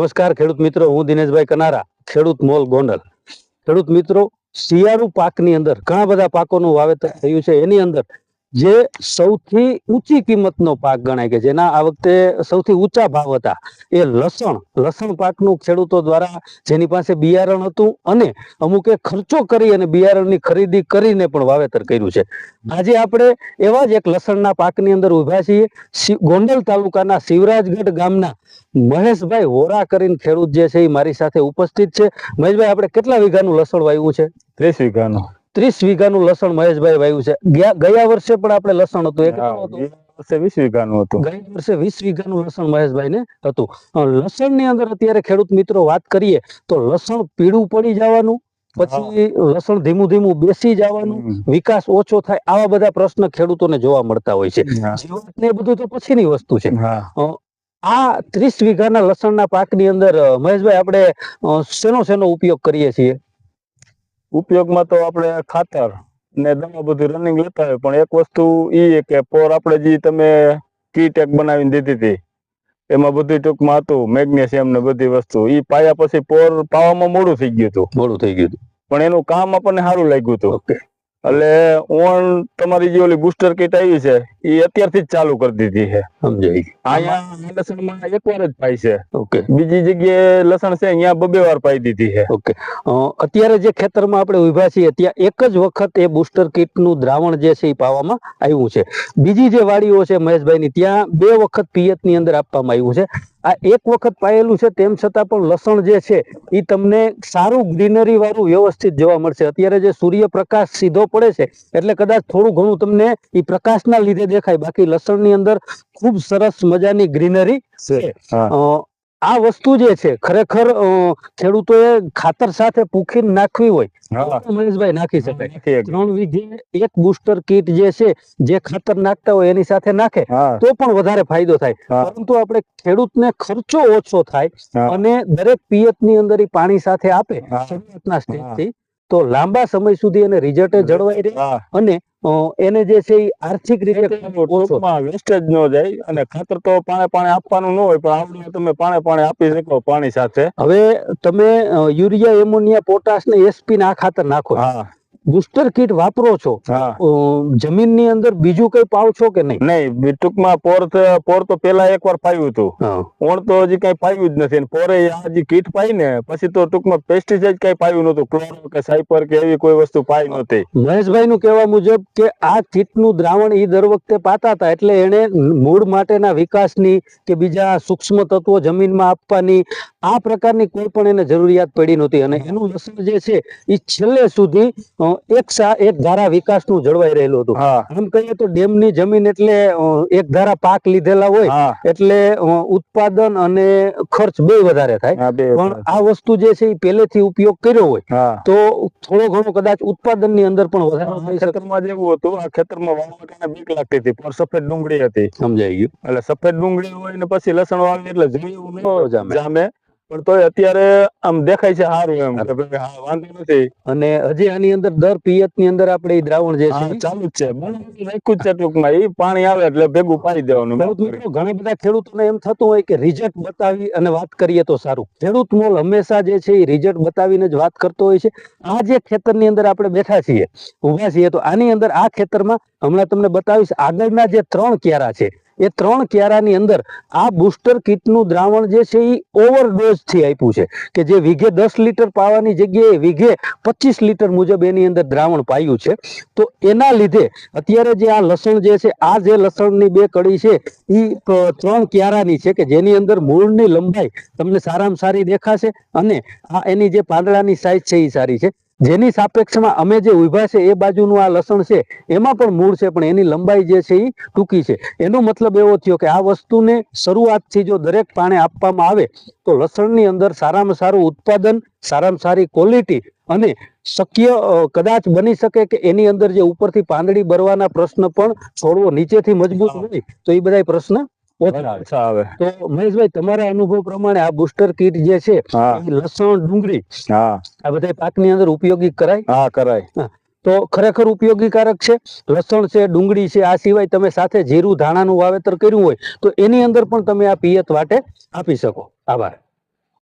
નમસ્કાર ખેડૂત મિત્રો, હું દિનેશભાઈ કનારા, ખેડૂત મોલ ગોંડલ. ખેડૂત મિત્રો, શિયાળુ પાકની અંદર ઘણા બધા પાકોનું વાવેતર થયું છે. એની અંદર જે સૌથી ઊંચી કિંમતનો પાક ગણાય કે જેના આ વખતે સૌથી ઊંચા ભાવ હતા, એ લસણ લસણ પાકનું ખેડૂતો દ્વારા જેની પાસે બિયારણ હતું અને અમુકે ખર્ચો કરી અને બિયારણની ખરીદી કરીને પણ વાવેતર કર્યું છે. આજે આપણે એવા જ એક લસણના પાકની અંદર ઊભા છીએ. ગોંડલ તાલુકાના શિવરાજગઢ ગામના મહેશભાઈ હોરા કરીને ખેડૂત જે છે એ મારી સાથે ઉપસ્થિત છે. મહેશભાઈ, આપણે કેટલા વીઘાનું લસણ વાવ્યું છે? ત્રીસ વીઘાનો. ત્રીસ વીઘાનું લસણ મહેશભાઈ વાયુ છે. ગયા વર્ષે પણ આપણે લસણ હતું. એ કેટલું હતું? એ વર્ષે વીસ વીઘાનું હતું. ગયા વર્ષે વીસ વીઘાનું લસણ મહેશભાઈ ને હતું. અ, લસણની અંદર અત્યારે ખેડૂત મિત્રો વાત કરીએ તો લસણ પીળું પડી જવાનું પછી લસણ ધીમું ધીમું બેસી જવાનું વિકાસ ઓછો થાય આવા બધા પ્રશ્ન ખેડૂતોને જોવા મળતા હોય છે. ને એ બધું તો પછીની વસ્તુ છે. આ ત્રીસ વીઘાના લસણના પાકની અંદર મહેશભાઈ આપણે શેનો શેનો ઉપયોગ કરીએ છીએ? ઉપયોગમાં તો આપણે ખાતર ને દવા બધું રનિંગ લેતા હોય પણ એક વસ્તુ ઈ કે પોર આપણે જે તમે કીટ એક બનાવીને દીધી હતી એમાં બધું ટૂંકમાં હતું મેગ્નેશિયમ ને બધી વસ્તુ ઈ પાયા પછી પોર પાવામાં મોડું થઈ ગયું હતું. મોડું થઈ ગયું હતું. પણ એનું કામ આપણને સારું લાગ્યું હતું. એટલે ઓન તમારી જે ઓલી બુસ્ટર કીટ આવી છે એ અત્યારથી જ ચાલુ કરી દીધી છે. સમજાઈ ગયું. અહીંયા લસણમાં એક વાર જ પાય છે. ઓકે. બીજી જગ્યાએ લસણ છે અહીંયા બબે વાર પાઈ દીધી છે. ઓકે. અત્યારે જે ખેતરમાં આપણે ઊભા છીએ ત્યાં એક જ વખત એ બુસ્ટર કીટનું દ્રાવણ જે છે એ પાવામાં આવ્યું છે. બીજી જે વાડીઓ છે મહેશભાઈની ત્યાં બે વખત પિયતની અંદર આપવામાં આવ્યું છે. આ એક વખત પાયેલું છે તેમ છતાં પણ લસણ જે છે એ તમને સારું ગ્રીનરી વાળું વ્યવસ્થિત જોવા મળશે. અત્યારે જે સૂર્યપ્રકાશ સીધો પડે છે એટલે કદાચ થોડું ઘણું તમને એ પ્રકાશના લીધે દેખાય. બાકી લસણની અંદર ખૂબ સરસ મજાની ગ્રીનરી છે આ વસ્તુ જે છે ખરેખર ખેડૂતોએ ખાતર સાથે પૂખી નાખવી હોય મહેશભાઈ નાખી શકાય. ત્રણ વીઘે એક બુસ્ટર કીટ જે છે જે ખાતર નાખતા હોય એની સાથે નાખે તો પણ વધારે ફાયદો થાય. પરંતુ આપણે ખેડૂતને ખર્ચો ઓછો થાય અને દરેક પિયતની અંદર પાણી સાથે આપે. શરૂઆતના સ્ટેજથી તો લાંબા સમય સુધી એને રિઝલ્ટ જળવાઈ રહે અને એને જે છે એ આર્થિક રીતે વેસ્ટેજ ન જાય અને ખાતર તો પાણે પાણે આપવાનું ન હોય પણ આવડે તમે પાણે પાણે આપી શકો પાણી સાથે. હવે તમે યુરિયા એમોનિયા પોટાશ ને એસપી ના ખાતર નાખો. હા. બુસ્ટર કીટ વાપરો છો જમીનની અંદર બીજું કઈ પાવ છો કે નહીં? નહીં ટૂંકમાં પોર પોર તો પેલા એકવાર પાયું હતું. ઓણ તો હજી કઈ પાયું જ નથી. પોરે આ જે કીટ પાઈ ને પછી તો ટૂંકમાં પેસ્ટિસાઇડ કઈ પાયું નતું ક્લોરો કે સાયપર કે એવી કોઈ વસ્તુ પાઈ નહોતી. મહેશભાઈ નું કહેવા મુજબ કે આ કીટનું દ્રાવણ ઈ દર વખતે પાતા હતા એટલે એને મૂળ માટેના વિકાસની કે બીજા સૂક્ષ્મ તત્વો જમીનમાં આપવાની આ પ્રકારની કોઈ પણ એને જરૂરિયાત પડી નહોતી અને એનું લસણ જે છે એ છેલ્લે સુધી એક એક ધારા વિકાસનું જળવાઈ રહેલું હતું. આમ કહીએ તો ડેમની જમીન એટલે એક ધારા પાક લીધેલા હોય એટલે ઉત્પાદન અને ખર્ચ બે વધારે થાય. પણ આ વસ્તુ જે છે એ પહેલેથી ઉપયોગ કર્યો હોય તો થોડો ઘણો કદાચ ઉત્પાદનની અંદર પણ વધારો થઈ શકે. ખેતરમાં જેવું હતું આ ખેતરમાં વાવવાટાને બીક લાગતી હતી પણ સફેદ ડુંગળી હતી. સમજાઈ ગયું. એટલે સફેદ ડુંગળી હોય ને પછી લસણ વાવી એટલે જમીન જામે. પણ તોય અત્યારે આમ દેખાય છે સારું એમ કે ભાઈ હા વાંધો નથી. અને હજી આની અંદર દર પિયતની અંદર આપણે એ દ્રાવણ જે છે ચાલુ જ છે. જ છે ટૂંકમાં. એ પાણી આવે એટલે ભેગું પાડી દેવાનું. ઘણા બધા ખેડૂતોને એમ થતું હોય કે રિઝલ્ટ બતાવી અને વાત કરીએ તો સારું. ખેડૂત મોલ હંમેશા જે છે એ રિઝલ્ટ બતાવીને જ વાત કરતો હોય છે. આ જે ખેતરની અંદર આપણે બેઠા છીએ ઊભા છીએ તો આની અંદર આ ખેતરમાં હમણાં તમને બતાવીશ આગળના જે ત્રણ ક્યારા છે એ ત્રણ ક્યારાની અંદર આ બુસ્ટર કિટનું દ્રાવણ જે છે એ ઓવરડોઝથી આપ્યું છે કે જે વીઘે દસ લીટર પાવાની જગ્યાએ વીઘે પચીસ લીટર મુજબ એની અંદર દ્રાવણ પાયું છે. તો એના લીધે અત્યારે જે આ લસણ જે છે, આ જે લસણની બે કડી છે એ ત્રણ ક્યારાની છે કે જેની અંદર મૂળની લંબાઈ તમને સારામાં સારી દેખાશે અને આ એની જે પાંદડાની સાઈઝ છે એ સારી છે. જેની સાપેક્ષમાં અમે જે ઊભા છે એ બાજુનું આ લસણ છે એમાં પણ મૂળ છે પણ એની લંબાઈ જે છે એ ટૂંકી છે. એનો મતલબ એવો થયો કે આ વસ્તુને શરૂઆતથી જો દરેક પાણે આપવામાં આવે તો લસણની અંદર સારામાં સારું ઉત્પાદન સારામાં સારી ક્વોલિટી અને શક્ય કદાચ બની શકે કે એની અંદર જે ઉપરથી પાંદડી બરવાના પ્રશ્ન પણ છોડવો નીચેથી મજબૂત હોય તો એ બધા પ્રશ્ન આવે તો મહેશભાઈ તમારા અનુભવ પ્રમાણે આ બુસ્ટર કીટ જે છે લસણ ડુંગળી હા. આ બધા પાકની અંદર ઉપયોગી કરાય? હા કરાય. તો ખરેખર ઉપયોગીકારક છે? લસણ છે ડુંગળી છે આ સિવાય તમે સાથે જીરું ધાણાનું વાવેતર કર્યું હોય તો એની અંદર પણ તમે આ પિયત વાટે આપી શકો. આભાર.